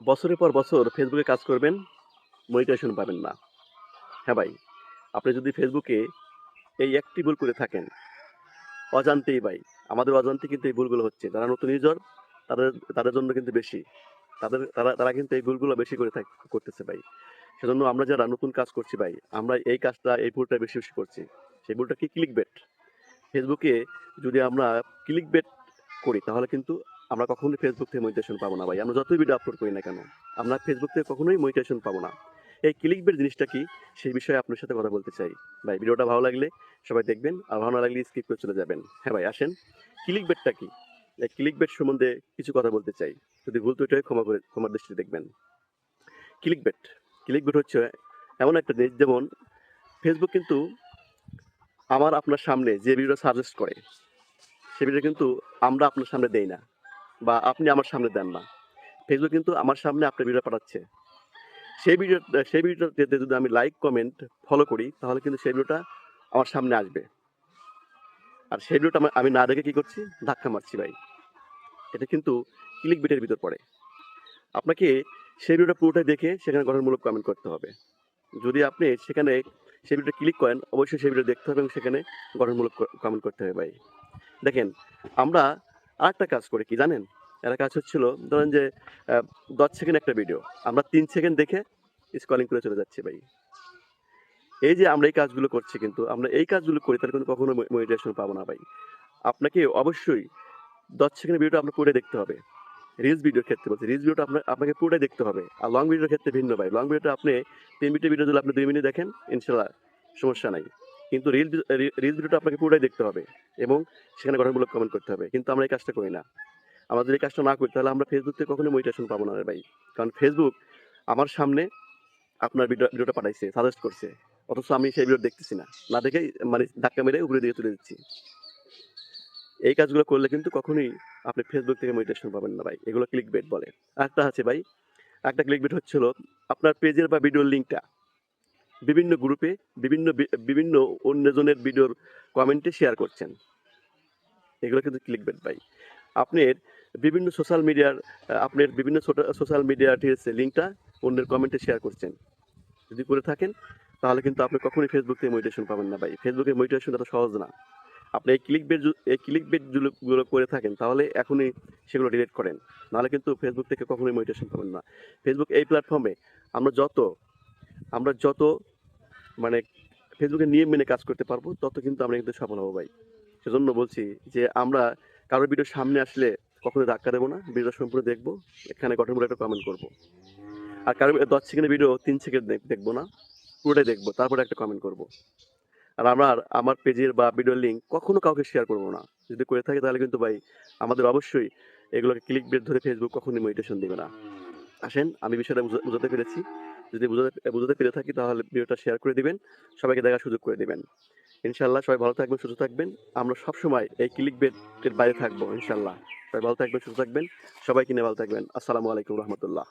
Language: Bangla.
বছরের পর বছর ফেসবুকে কাজ করবেন মনিটাইজেশন পাবেন না। হ্যাঁ ভাই, আপনি যদি ফেসবুকে এই একটি ভুল করে থাকেন, অজান্তেই ভাই, আমাদের অজান্তে কিন্তু এই ভুলগুলো হচ্ছে। যারা নতুন ইউজার তাদের তাদের জন্য কিন্তু বেশি। তাদের, তারা তারা কিন্তু এই ভুলগুলো বেশি করে থাক, করতেছে ভাই। সেজন্য আমরা যারা নতুন কাজ করছি ভাই, আমরা এই কাজটা, এই ভুলটা বেশি বেশি করছি। সেই ভুলটা কি ক্লিক বেট ফেসবুকে যদি আমরা ক্লিক বেট করি, তাহলে কিন্তু আমরা কখনোই ফেসবুক থেকে মনিটাইজেশন পাবো না ভাই। আমরা যতই ভিডিও আপলোড করি না কেন, আমরা ফেসবুক থেকে কখনোই মনিটাইজেশন পাবো না। এই ক্লিক বেট জিনিসটা কি? সেই বিষয়ে আপনার সাথে কথা বলতে চাই। ভাই, ভিডিওটা ভালো লাগলে সবাই দেখবেন, আর ভালো না লাগলে স্কিপ করে চলে যাবেন। হ্যাঁ ভাই, আসেন। ক্লিক বেটটা কি? এই ক্লিক বেট সম্বন্ধে কিছু কথা বলতে চাই। যদি ভুল ত্রুটি হয়, ক্ষমা করে, ক্ষমার দৃষ্টি দেখবেন। ক্লিক বেট ক্লিক বেট হচ্ছে এমন একটা জিনিস যেমন ফেসবুক কিন্তু আমার আপনার সামনে যে ভিডিওটা সাজেস্ট করে, সে ভিডিও কিন্তু আমরা আপনার সামনে দেই না। বা আপনি আমার সামনে দেন না। ফেসবুক কিন্তু আমার সামনে আপনার ভিডিও পাঠাচ্ছে। সেই ভিডিও সেই ভিডিওতে যদি আমি লাইক কমেন্ট ফলো করি, তাহলে কিন্তু সেই ভিডিওটা আমার সামনে আসবে। আর সেই ভিডিওটা আমি না দেখে কী করছি? ধাক্কা মারছি ভাই। এটা কিন্তু ক্লিক বিটের ভিতর পড়ে। আপনাকে সেই ভিডিওটা পুরোটাই দেখে সেখানে গঠনমূলক কমেন্ট করতে হবে। যদি আপনি সেখানে সেই ভিডিওটা ক্লিক করেন, অবশ্যই সেই ভিডিও দেখতে হবে এবং সেখানে গঠনমূলক কমেন্ট করতে হবে ভাই। দেখেন, আমরা আরেকটা কাজ করে কি জানেন? একটা কাজ হচ্ছিল, ধরেন যে দশ সেকেন্ড একটা ভিডিও আমরা তিন সেকেন্ড দেখে স্কলিং করে চলে যাচ্ছি ভাই। এই যে আমরা এই কাজগুলো করছি কিন্তু, আমরা এই কাজগুলো করি, তাহলে কিন্তু কখনো মনিটাইজেশন পাবো না ভাই। আপনাকে অবশ্যই দশ সেকেন্ড ভিডিওটা আপনার পুরোটাই দেখতে হবে। রিলস ভিডিওর ক্ষেত্রে বলছি রিলস ভিডিওটা আপনার, আপনাকে পুরোটাই দেখতে হবে। আর লং ভিডিওর ক্ষেত্রে ভিন্ন ভাই। লং ভিডিওটা আপনি তিন মিনিটের ভিডিও যদি আপনি দুই মিনিট দেখেন ইনশাল্লাহ সমস্যা নাই। কিন্তু রিল রিল ভিডিওটা আপনাকে পুরোটাই দেখতে হবে এবং সেখানে গঠনমূলক কমেন্ট করতে হবে। কিন্তু আমরা এই কাজটা করি না। যদি এই কাজটা না করি, তাহলে আমরা ফেসবুক থেকে কখনোই মনিটাইজেশন পাবো না ভাই। কারণ ফেসবুক আমার সামনে আপনার ভিডিও ভিডিওটা পাঠাইছে সাজেস্ট করছে। অথচ আমি সেই ভিডিও দেখতেছি না। না দেখেই মানে ধাক্কা মেরে উপরে দিয়ে তুলে দিচ্ছি। এই কাজগুলো করলে কিন্তু কখনোই আপনি ফেসবুক থেকে মনিটাইজেশন পাবেন না ভাই। এগুলো ক্লিক বেট বলে। একটা আছে ভাই। একটা ক্লিক বেট হচ্ছিল আপনার পেজের বা ভিডিওর লিঙ্কটা বিভিন্ন গ্রুপে বিভিন্ন বিভিন্ন অন্যজনের ভিডিওর কমেন্টে শেয়ার করছেন। এগুলো কিন্তু ক্লিক বেট ভাই। আপনার বিভিন্ন সোশ্যাল মিডিয়ার আপনার বিভিন্ন সোশ্যাল মিডিয়া আছে লিঙ্কটা অন্যের কমেন্টে শেয়ার করছেন। যদি করে থাকেন, তাহলে কিন্তু আপনি কখনোই ফেসবুক থেকে মোটিভেশন পাবেন না ভাই। ফেসবুকে মোটিভেশন এত সহজ না। আপনি এই ক্লিক বেট এই ক্লিক বেটগুলো করে থাকেন, তাহলে এখনই সেগুলো ডিলিট করেন। নাহলে কিন্তু ফেসবুক থেকে কখনোই মোটিভেশন পাবেন না। ফেসবুক এই প্ল্যাটফর্মে আমরা যত আমরা যত মানে ফেসবুকে নিয়ম মেনে কাজ করতে পারব, তত কিন্তু আমরা কিন্তু সফল হব ভাই। সেজন্য বলছি যে আমরা কারোর ভিডিও সামনে আসলে কখনো ধাক্কা দেবো না ভিডিও সম্পূর্ণ দেখব, এখানে গঠনমূলক একটা কমেন্ট করব। আর কারও দশ সেকেন্ডের ভিডিও তিন সেকেন্ড দেখব না, পুরোটাই দেখব, তারপরে একটা কমেন্ট করব। আর আমার আমার পেজের বা ভিডিওর লিঙ্ক কখনো কাউকে শেয়ার করব না। যদি করে থাকে তাহলে কিন্তু ভাই আমাদের অবশ্যই এগুলোকে ক্লিক বেট ধরে ফেসবুক কখনোই মেডিটেশন দেবে না। আসেন, আমি বিষয়টা বুঝা- বুঝাতে পেরেছি। যদি বুঝতে, বুঝাতে পেরে থাকি তাহলে ভিডিওটা শেয়ার করে দিবেন, সবাইকে দেখার সুযোগ করে দিবেন। ইনশাল্লাহ সবাই ভালো থাকবেন, সুস্থ থাকবেন। আমরা সবসময় এই ক্লিক বেটের বাইরে থাকব ইনশাল্লাহ সবাই ভালো থাকবেন, সুস্থ থাকবেন। সবাই কিনে ভালো থাকবেন। আসসালামু আলাইকুম রহমতুল্লাহ।